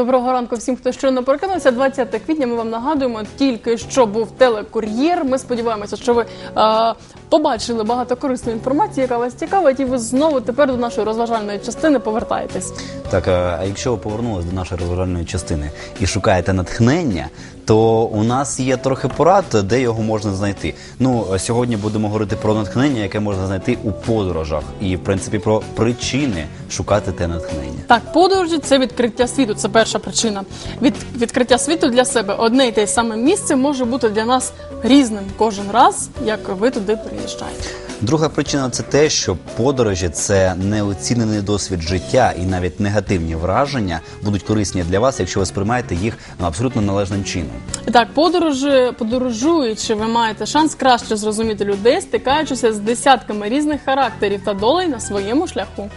Доброго ранку всім, хто щойно прокинувся. 20 квітня ми вам нагадуємо, тільки що був телекур'єр. Ми сподіваємося, що ви е, побачили багато корисної інформації, яка вас цікавить, і ви знову тепер до нашої розважальної частини повертаєтесь. Так, а а якщо ви повернулись до нашої розважальної частини і шукаєте натхнення, то у нас є трохи порад, де його можна знайти. Ну сьогодні будемо говорити про натхнення, яке можна знайти у подорожах, і в принципі про причини шукати те натхнення. Так, подорожі це відкриття світу. Це перша причина. Від відкриття світу для себе одне і те саме місце може бути для нас різним кожен раз, як ви туди приїжджаєте. Друга причина це те, що подорожі це неоцінений досвід життя, і навіть негативні враження будуть корисні для вас, якщо ви сприймаєте їх ну, абсолютно належним чином. Так, подорожі, подорожуючи, ви маєте шанс краще зрозуміти людей, стикаючися з десятками різних характерів та долей на своєму шляху.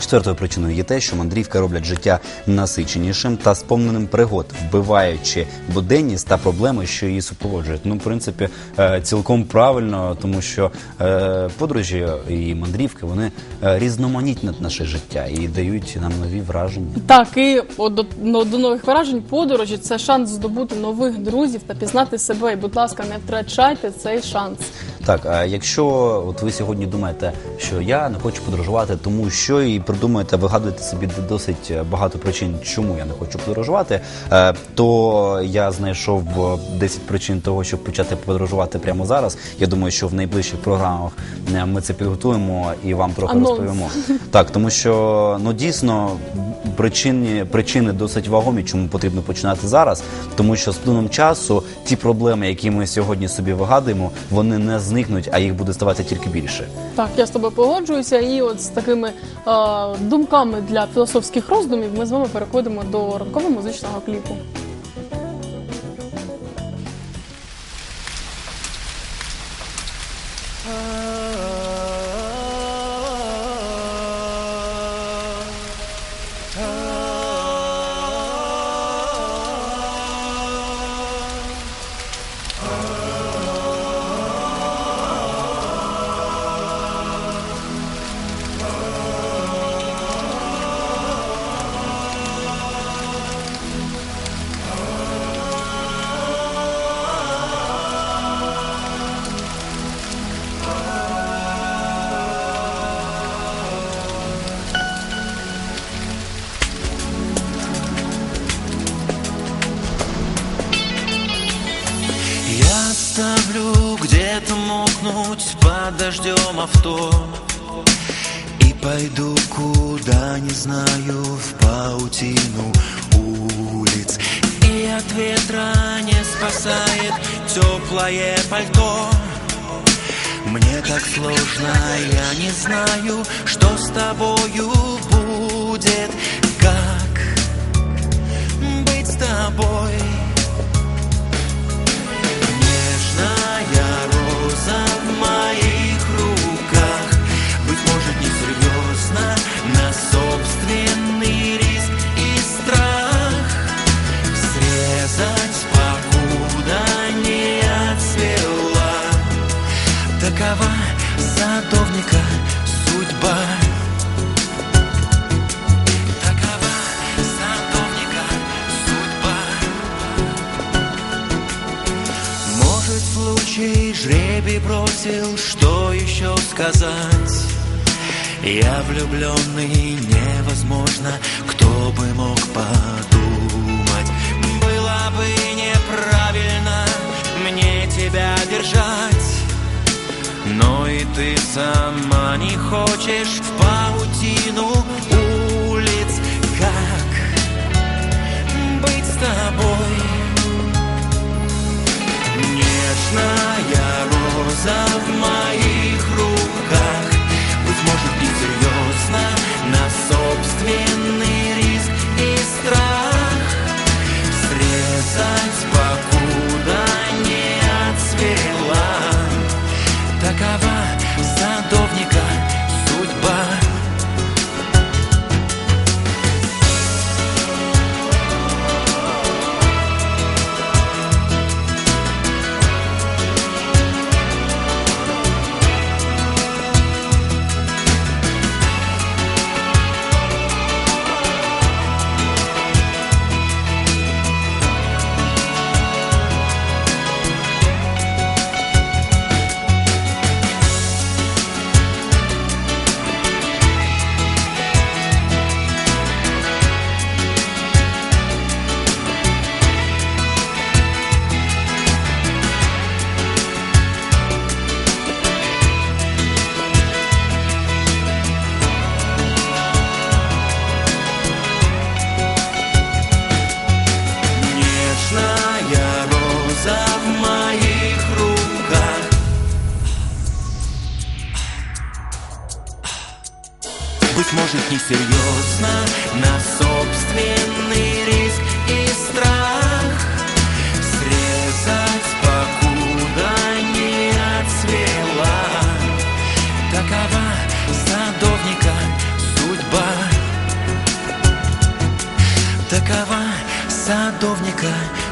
Четвертою причиною є те, що мандрівки роблять життя насиченішим та сповненим пригод, вбиваючи буденність та проблеми, що її супроводжують. Ну, в принципі, е, цілком правильно, тому що е, подорожі і мандрівки вони е, різноманітнять наше життя і дають нам нові враження. Так, і до, ну, до нових вражень подорожі це шанс здобути нових друзів та пізнати себе. І, будь ласка, не втрачайте цей шанс. Так, а якщо от ви сьогодні думаєте, що я не хочу подорожувати, тому що і придумаєте, вигадуєте собі досить багато причин, чому я не хочу подорожувати, е, то я знайшов е, 10 причин того, щоб почати подорожувати прямо зараз. Я думаю, що в найближчих програмах е, ми це підготуємо і вам трохи Анонс. розповімо. Так, тому що ну дійсно причини, причини досить вагомі, чому потрібно починати зараз, тому що з плином часу ті проблеми, які ми сьогодні собі вигадуємо, вони не зникнуть, а їх буде ставати тільки більше. Так, я з тобою погоджуюся, і от з такими е, думками для філософських роздумів ми з вами переходимо до ранкового музичного кліпу. Я мокнуть под дождем авто И пойду куда не знаю в паутину улиц. И от ветра не спасает теплое пальто. Мне так сложно, я не знаю, что с тобою будет. Как быть с тобой бросил, что еще сказать? Я влюбленный, невозможно, кто бы мог подумать. Было бы неправильно мне тебя держать. Но и ты сама не хочешь в паутину улиц. Как быть с тобой? Нежная роза в моих руках. Быть может и несерьезно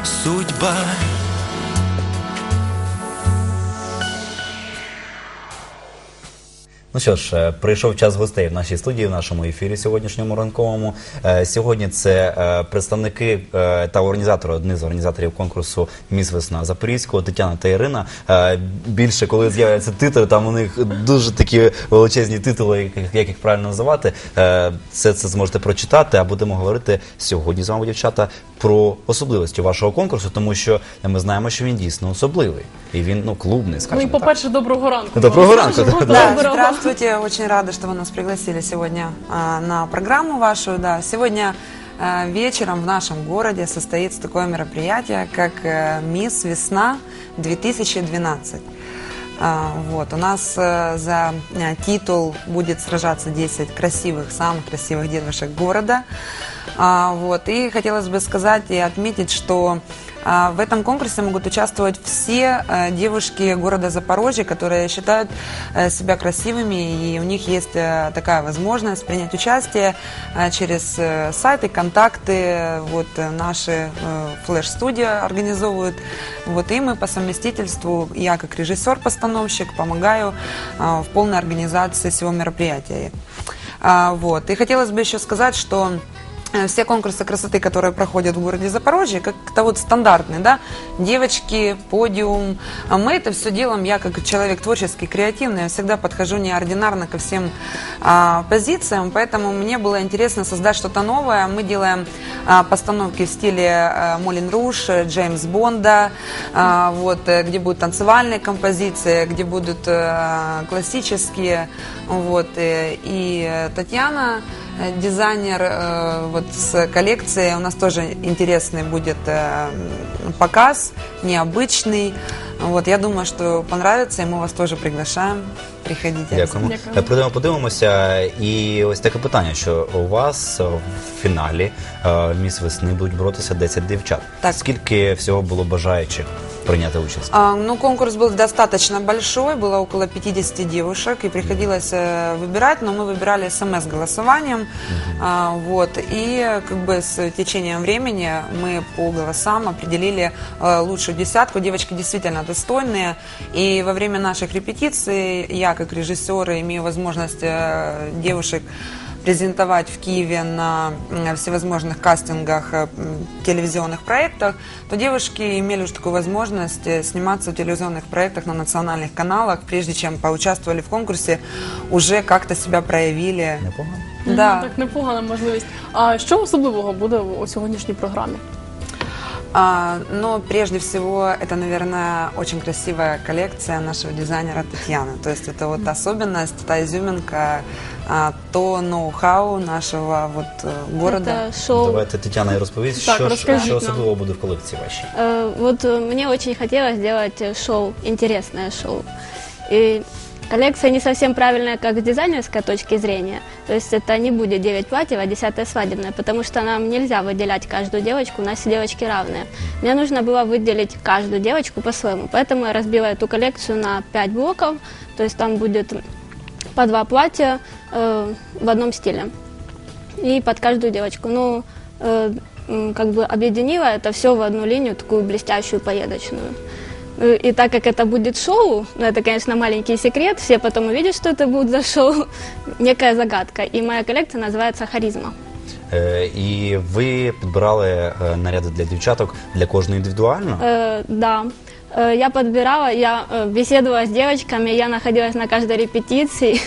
судьба. Ну що ж, е, прийшов час гостей в нашій студії, в нашому ефірі сьогоднішньому ранковому. Е, Сьогодні це е, представники та організатори, одні з організаторів конкурсу Міс Весна Запорізького, Тетяна та Ірина. Більше, коли з'являються титри, там у них дуже такі величезні титули, як- їх правильно називати. Е, Все це зможете прочитати, а будемо говорити сьогодні з вами, дівчата, про особливості вашого конкурсу, тому що ми знаємо, що він дійсно особливий. І він ну клубний, Ну і по-перше, доброго ранку. Доброго ранку, Скажемо, да. Здравствуйте, очень рада, что вы нас пригласили сегодня а, на программу вашу. Да, сегодня а, вечером в нашем городе состоится такое мероприятие, как э, Мисс Весна 2012. А, Вот, у нас э, за э, титул будет сражаться 10 красивых, самых красивых девушек города. Вот, и хотелось бы сказать и отметить, что в этом конкурсе могут участвовать все э, девушки города Запорожья, которые считают э, себя красивыми, и у них есть э, такая возможность принять участие через сайты, контакты. Вот наши флеш-студии организовывают. Вот, и мы по совместительству, я как режиссер-постановщик, помогаю в полной организации всего мероприятия. А, Вот. И хотелось бы еще сказать, что все конкурсы красоты, которые проходят в городе Запорожье, как-то вот стандартные, да, девочки, подиум. А мы это все делаем, я как человек творческий, креативный, я всегда подхожу неординарно ко всем а, позициям, поэтому мне было интересно создать что-то новое. Мы делаем а, постановки в стиле а, Молин Руш, э, Джеймс Бонда, а, вот, э, где будут танцевальные композиции, где будут э, классические, вот, э, и э, Татьяна, э, дизайнер э, вот с коллекцией. У нас тоже интересный будет э, показ, необычный. Вот, я думаю, что понравится, и мы вас тоже приглашаем. Приходите. Дякуємо. Дякую. Е, Прийдемо, подивимося. І ось таке питання, що у вас е, в фіналі е, міс весни будуть боротися 10 дівчат. Так. Скільки всього було бажаючих прийняти участь? А, ну, конкурс был достаточно большой, было около 50 девушек, и приходилось э, выбирать, но мы выбирали смс-голосованием. А, вот, и как бы с течением времени мы по голосам определили э, лучшую десятку. Девочки действительно достойные, и во время наших репетиций я, как режиссер, имею возможность э, девушек презентовать в Киеве на м, всевозможных кастингах, э, м, телевизионных проектах, то девушки имели уже такую возможность э, сниматься в телевизионных проектах на национальных каналах, прежде чем поучаствовали в конкурсе, уже как-то себя проявили. Непогано. Да. Ну, Так непогана можливість. А що особливого буде у сьогоднішній програмі? А, но прежде всего это, наверное, очень красивая коллекция нашего дизайнера Татьяны. То есть это вот особенность, та изюминка, а, то ноу-хау нашего вот э, города. Это шоу. Давайте Тетяна і розповість, Так, що, ж- розкажіть що нам. особливо буде в колекції вашій. Э, Вот э, мне очень хотелось сделать э, шоу, интересное шоу. И коллекция не совсем правильная, как с дизайнерской точки зрения. То есть это не будет 9 платьев, а 10 свадебное, потому что нам нельзя выделять каждую девочку, у нас все девочки равные. Мне нужно было выделить каждую девочку по-своему, поэтому я разбила эту коллекцию на 5 блоков, то есть там будет по два платья э, в одном стиле. И под каждую девочку. Ну, э, как бы объединила это все в одну линию, такую блестящую поедочную. Э, И так как это будет шоу, ну это, конечно, маленький секрет, все потом увидят, что это будет за шоу, некая загадка. И моя коллекция называется «Харизма». Е, і ви підбирали е, наряди для дівчаток для кожної індивідуально. Э, да. Э, Я подбирала, я э, беседовала с девочками, я находилась на каждой репетиции,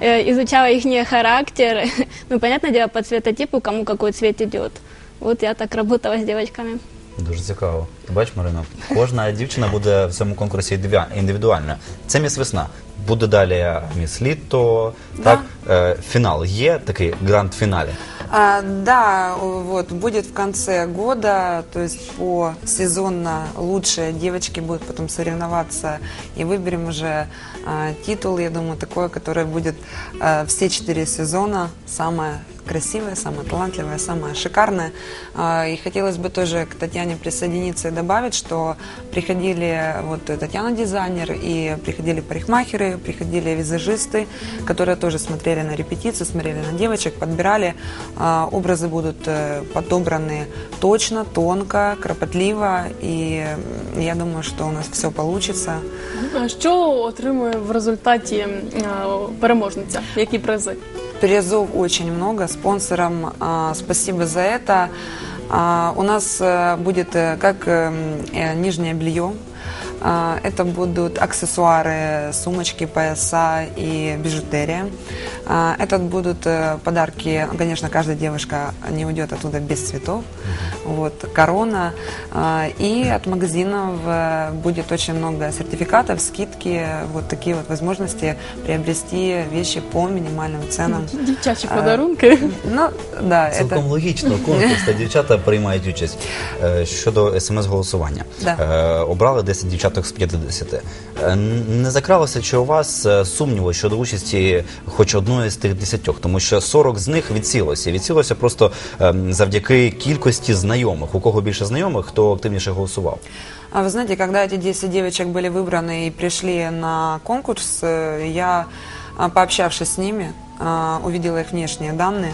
э, изучала их характеры. Ну, понятное дело, по цветотипу, кому какой цвет идет. Вот я так работала с девочками. Дуже цікаво. Ти бачиш, Марина, кожна дівчина буде в цьому конкурсі індиві- індивідуальна. Це міс весна. Буде далі міс літо. Так, Е, фінал є такий гранд-фіналі. А, да, вот будет в конце года, то есть по сезонно лучшие девочки будут потом соревноваться и выберем уже а, титул, я думаю, такой, который будет а, все четыре сезона самое красивая, самая талантливая, самая шикарная. А, И хотелось бы тоже к Татьяне присоединиться и добавить, что приходили вот Татьяна дизайнер, и приходили парикмахеры, приходили визажисты, которые тоже смотрели на репетицию, смотрели на девочек, подбирали. А, Образы будут э, подобраны точно, тонко, кропотливо, и м, я думаю, что у нас все получится. А Що отримує в результаті е, переможниця? Які призи? Призов очень много, спонсорам а, спасибо за это. А, у нас э, будет э, как эм, э, нижнее белье, а, это будут аксессуары, сумочки, пояса и бижутерия. А, Это будут э, подарки, конечно, каждая девушка не уйдет оттуда без цветов. Вот, корона. А, И от магазинов э, будет очень много сертификатов, скидки, вот такие вот возможности приобрести вещи по минимальным ценам. Дівчачі А, подарунки. Ну, да, Цілком это... логічно, конкурс та дівчата приймають участь. Е, Щодо смс-голосування. Да. Е, Обрали 10 дівчаток з 50. Е, н- Не закралося чи у вас е, сумніву щодо участі хоч одної з тих 10, тому що 40 з них відсілося. Відсілося просто ем, завдяки кількості знайомих. У кого більше знайомих, хто активніше голосував. А вы знаете, когда эти 10 девочек были выбраны и пришли на конкурс, э, я, а, пообщавшись с ними, а, увидела их внешние данные.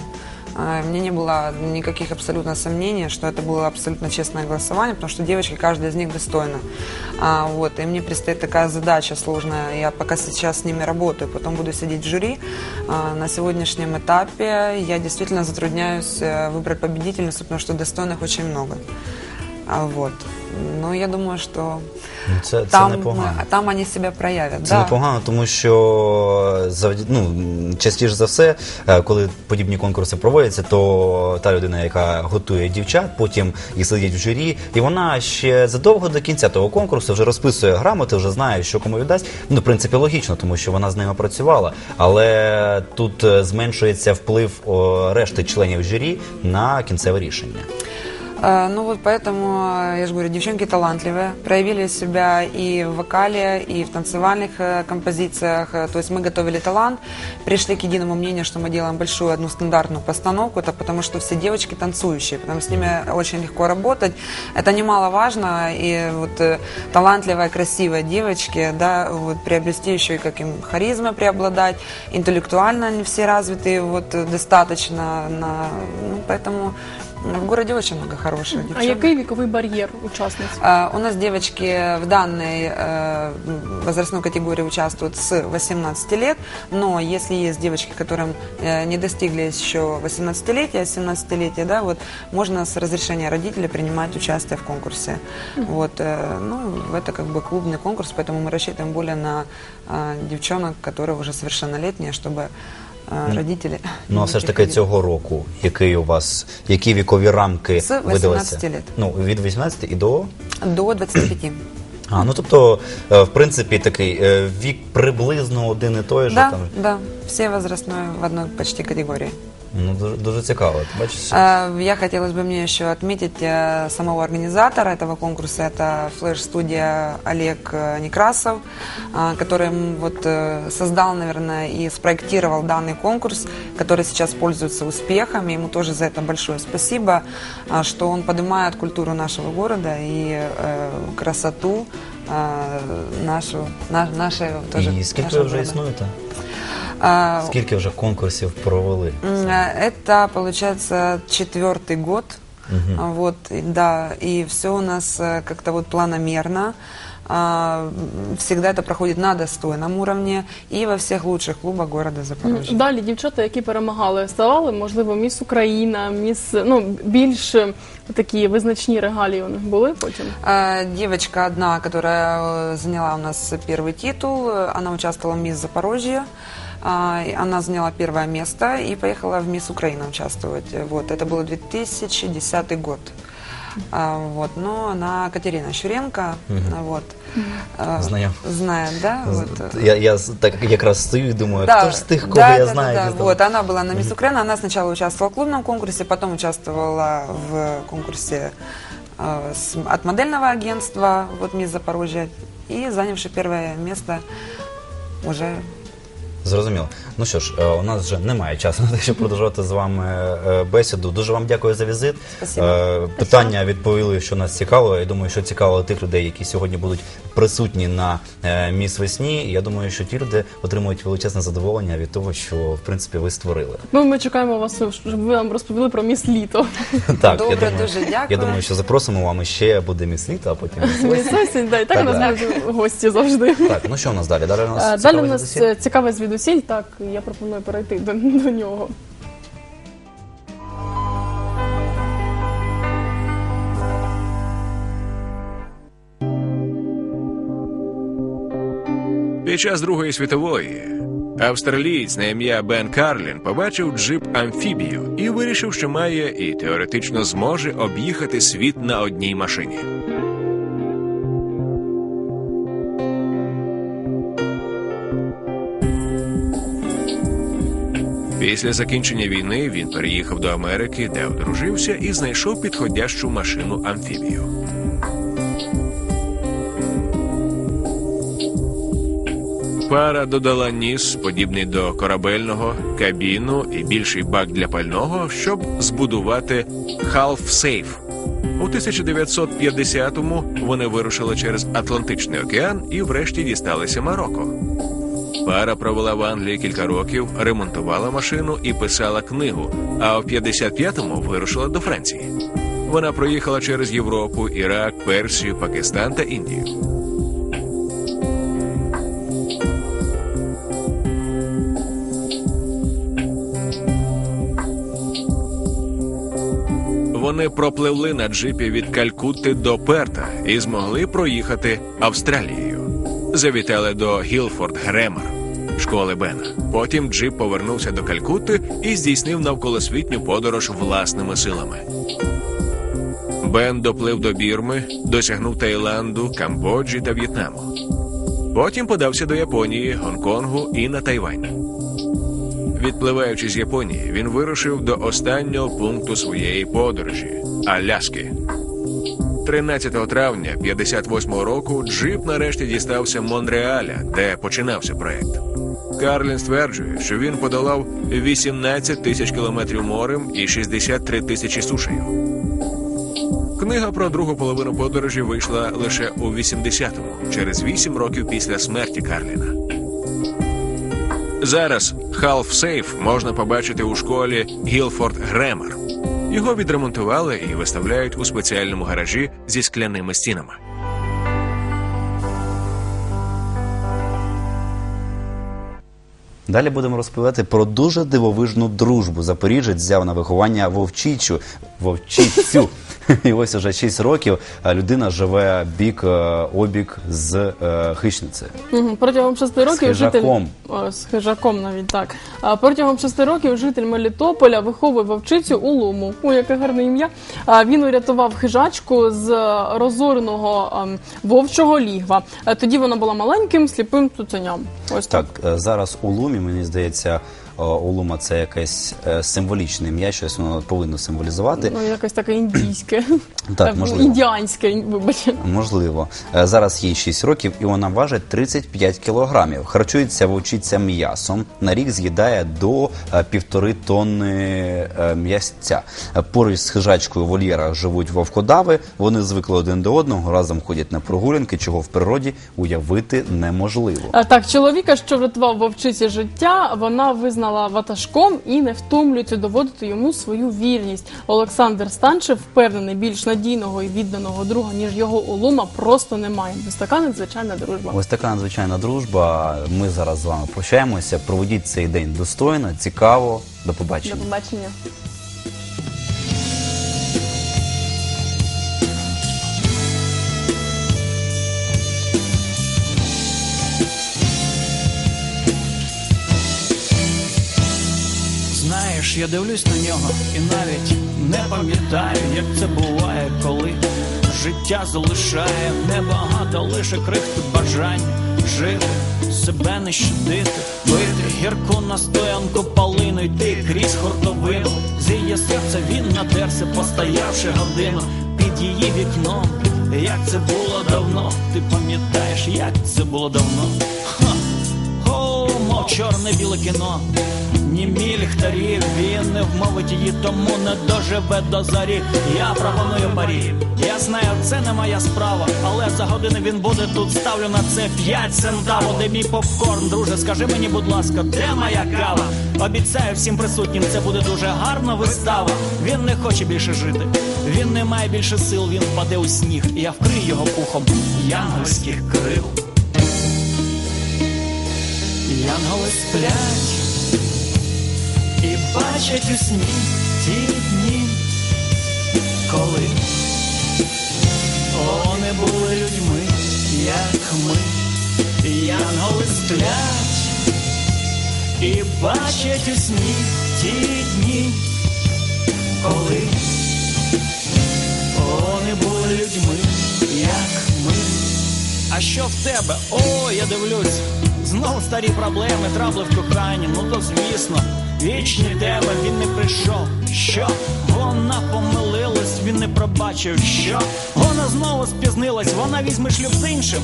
А, Мне не было никаких абсолютно сомнений, что это было абсолютно честное голосование, потому что девочки, каждая из них достойна. А, вот, и мне предстоит такая задача сложная. Я пока сейчас с ними работаю, потом буду сидеть в жюри. А, на сегодняшнем этапе я действительно затрудняюсь э, выбрать победительницу, потому что достойных очень много. А, вот. Но я думаю, что Ну, Це, це там, непогано. там они себя проявят. Це да. непогано, тому що ну, частіше за все, е, коли подібні конкурси проводяться, то та людина, яка готує дівчат, потім і сидить в журі, і вона ще задовго до кінця того конкурсу вже розписує грамоти, вже знає, що кому віддасть. Ну, в принципі, логічно, тому що вона з ними працювала. Але тут е, зменшується вплив решти членів журі на кінцеве рішення. Э, Ну вот поэтому, э, я же говорю, девчонки талантливые, проявили себя и в вокале, и в танцевальных э, композициях. То есть мы готовили талант, пришли к единому мнению, что мы делаем большую одну стандартную постановку, это потому что все девочки танцующие, потому с ними очень легко работать. Это немаловажно, и вот талантливые, красивые девочки, да, вот приобрести еще и как им харизма преобладать, интеллектуально они все развитые, вот достаточно, на, ну, поэтому в городе очень много хороших А девчонок. який віковий бар'єр учасниць? А, У нас девочки в данной э, возрастной категории участвуют с 18 лет, но если есть девочки, которым э, не достигли еще 18-летия, 17-летия, да, вот можно с разрешения родителей принимать участие в конкурсе. Вот, э, ну, это как бы клубный конкурс, поэтому мы рассчитываем более на девчонок, которые уже совершеннолетние, чтобы родители... Ну, а все ж таки цього року, який у вас, які вікові рамки З 18 видалися? Ну, від 18 і до? До 25. А, ну тобто, е, в принципі, такий е, вік приблизно один і той же. Да, Там, да, все возрастные в одной почти категории. ну, дуже, дуже цікаво. Ти бачиш? Э, Я хотелось бы мне еще отметить э, самого организатора этого конкурса. Это флеш-студия Олег э, Некрасов, э, который м, вот э, создал, наверное, и спроектировал данный конкурс, который сейчас пользуется успехом. И ему тоже за это большое спасибо, э, что он поднимает культуру нашего города и э, красоту э, нашу, на, нашей тоже. І скільки нашего ви вже города. існуєте? А, Скільки вже конкурсів провели? М, э, Это, получается, четвертый год. А, Вот, и да, и все у нас э, как-то вот планомерно. А, м, Всегда это проходит на достойном уровне и во всех лучших клубах города Запорожья. Далі дівчата, які перемагали, ставали, можливо, міс Україна, міс ну більш е, такі визначні регалії у них були потім. А, Девочка одна, которая э, заняла у нас первый титул, э, она участвовала в Мисс Запорожье. А, Она заняла первое место и поехала в Мисс Украина участвовать. Вот, это был 2010 год. А, Вот, но она Катерина Щуренко, а, вот. а, Знаю. Знает, да? Вот. Я, я так якраз стою думаю, Да, хто ж з тих, кого да, я да, знаю? да, да. Вот, она была на Мисс Украина, она сначала участвовала в клубном конкурсе, потом участвовала в конкурсе э, с- от модельного агентства, вот Мисс Запорожье, и занявши первое место уже Зрозуміло. Ну що ж, е, у нас вже немає часу на те, щоб продовжувати з вами е, бесіду. Дуже вам дякую за візит. Спасибо. Е, Питання відповіли, що нас цікаво. Я думаю, що цікаво тих людей, які сьогодні будуть присутні на е, міс весні. І Я думаю, що ті люди отримують величезне задоволення від того, що в принципі ви створили. Ну, ми чекаємо вас, щоб ви нам розповіли про міс літо. Так, Добре, я думаю, дуже дякую. Я думаю, що запросимо вам ще буде міс літо, а потім міс Міс осінь, да, і так у Так, нас будуть гості завжди. Так, ну що у нас далі? Далі у нас Е, Далі у нас цікаве звідусіль, так, я пропоную перейти до, до нього. Під час Другої світової австралієць на ім'я Бен Карлін побачив джип амфібію і вирішив, що має і теоретично зможе об'їхати світ на одній машині. Після закінчення війни він переїхав до Америки, де одружився і знайшов підходящу машину амфібію. Пара додала ніс, подібний до корабельного, кабіну і більший бак для пального, щоб збудувати Half Safe. У 1950-му вони вирушили через Атлантичний океан і врешті дісталися Марокко. Пара провела в Англії кілька років, ремонтувала машину і писала книгу. А в 55-му вирушила до Франції. Вона проїхала через Європу, Ірак, Персію, Пакистан та Індію. Вони пропливли на джипі від Калькутти до Перта і змогли проїхати Австралією. Завітали до Гілфорд Гремер, школи Бена. Потім джип повернувся до Калькутти і здійснив навколосвітню подорож власними силами. Бен доплив до Бірми, досягнув Таїланду, Камбоджі та В'єтнаму. Потім подався до Японії, Гонконгу і на Тайвань. Відпливаючи з Японії, він вирушив до останнього пункту своєї подорожі Аляски. 13 травня 58-го року джип нарешті дістався Монреаля, де починався проект. Карлін стверджує, що він подолав 18 тисяч кілометрів морем і 63 тисячі сушею. Книга про другу половину подорожі вийшла лише у 80-му, через 8 років після смерті Карліна. Зараз Half Safe можна побачити у школі Гілфорд Гремер. Його відремонтували і виставляють у спеціальному гаражі зі скляними стінами. Далі будемо розповідати про дуже дивовижну дружбу. Запоріжець взяв на виховання вовчичу, вовчицю. І ось уже 6 років людина живе бік е, обік з е, хищницею. Мгм. Протягом шести років хижаком. житель О, з хижаком навіть так. А протягом шести років житель Мелітополя виховує вовчицю у луму. О, яке гарне ім'я. А він урятував хижачку з е, розореного ем, вовчого лігва. Е, Тоді вона була маленьким сліпим цуценям. Ось так. Так, е, зараз у Лумі, мені здається, е, у Лума це якесь е, символічне ім'я, щось воно повинно символізувати. Ну, якось таке індійське. Так, Е, можливо. Індіанське, вибач. Можливо. Е, Зараз їй 6 років і вона важить 35 кілограмів. Харчується вовчиця м'ясом. На рік з'їдає до е, півтори тонни е, м'ясця. Е, Поруч з хижачкою в вольєрах живуть вовкодави. Вони звикли один до одного, разом ходять на прогулянки, чого в природі уявити неможливо. А, Так, чоловіка, що врятував вовчиці життя, вона визнала ватажком і не втомлюється доводити йому свою вірність. Олександр Станчев впевнений, більш надійного і відданого друга, ніж його улома. просто немає. Ось така надзвичайна дружба. Ось така надзвичайна дружба. Ми зараз з вами прощаємося. Проведіть цей день достойно, цікаво. До До побачення. Знаєш, я дивлюсь на нього і навіть не пам'ятаю, як це буває, коли життя залишає небагато, лише крихти бажання жити, себе не щадити, пити гірку настоянку полину, йти крізь хуртовину. З її серця він надерся, постоявши годину під її вікном. Як це було давно, ти пам'ятаєш, як це було давно? Ха! О, мов чорне-біле кіно. Німі ліхтарі, він не вмовить її, тому не доживе до зарі. Я пропоную парі. Я знаю, це не моя справа, але за години він буде тут. Ставлю на це п'ять центаво. Де мій попкорн, друже, скажи мені, будь ласка, де моя кава? Обіцяю всім присутнім, це буде дуже гарна вистава. Він не хоче більше жити. Він не має більше сил, він впаде у сніг. Я вкрию його пухом янгольських крил. Янголи сплять і бачать у сні ті дні, коли вони були людьми, як ми. Янголи сплять і бачать у сні ті дні, коли вони були людьми, як ми. А що в тебе? О, я дивлюсь. Знову старі проблеми, трабли в коханні. Ну то звісно, вічні теми він не прийшов. Що? Вона помилилась, він не пробачив. Що? Вона знову спізнилась, вона візьме шлюб з іншим.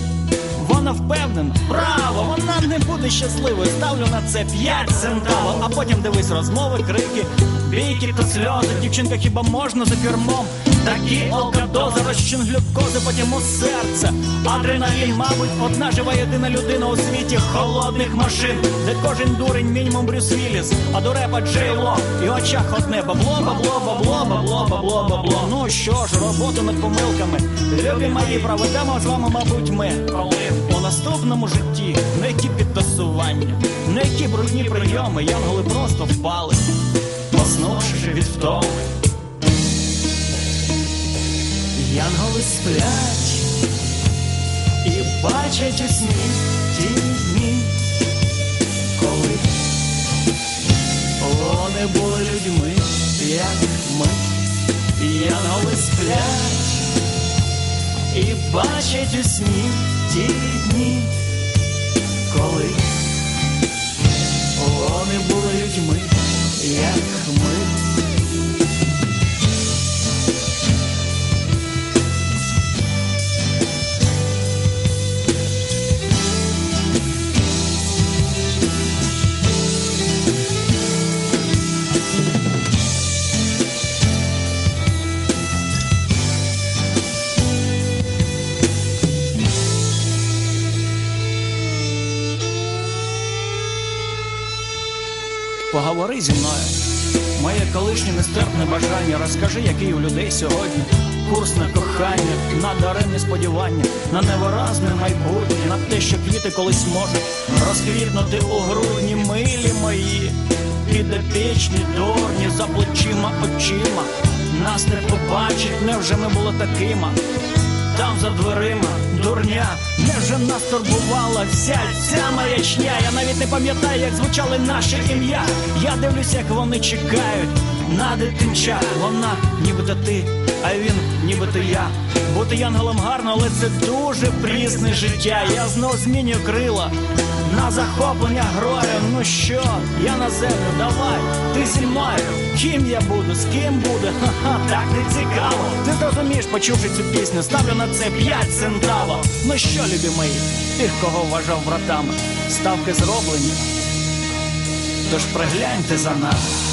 Вона впевнена, право, вона не буде щасливою. Ставлю на це п'ять центавок, а потім дивись розмови, крики, бійки та сльози. Дівчинка хіба можна за кермом? Такі алкадози, розчин глюкози, потім у серце. Адреналін, мабуть, одна жива єдина людина у світі холодних машин, де кожен дурень мінімум Брюс Вілліс, а до репа Джей Ло. І очах одне бабло, бабло, бабло, бабло, бабло, бабло. Ну що ж, роботу над помилками. Любі мої, проведемо з вами, мабуть, ми. У наступному житті не які підтасування, не які брудні прийоми, янголи просто впали, поснувши від втоми. Янголи сплять і бачать у сні ті дні, коли вони були людьми, як ми. Янголи сплять і бачать у сні ті дні, коли вони були людьми, як ми. Поговори зі мною. Моє колишнє нестерпне бажання. Розкажи, який у людей сьогодні курс на кохання, на даремні сподівання, на невиразне майбутнє, на те, що квіти колись можуть розквітнути у грудні, милі мої, підопічні, дурні, за плечима очима. Нас не побачить, невже ми були такими? Там за дверима, дурня, невже нас турбувала вся ця маячня? Я навіть не пам'ятаю, як звучали наші ім'я. Я дивлюсь, як вони чекають на дитинча. Вона нібито ти, а він нібито я. Бути янголом гарно, але це дуже прісне життя. Я знов змінюю крила на захоплення героїв. Ну що, я на землю, давай, ти зі. Ким я буду, з ким буду? Ха-ха, так не цікаво. Ти зрозумієш, почувши цю пісню, ставлю на це п'ять центаво. Ну що, любі мої, тих, кого вважав братами, ставки зроблені. Тож пригляньте за нами.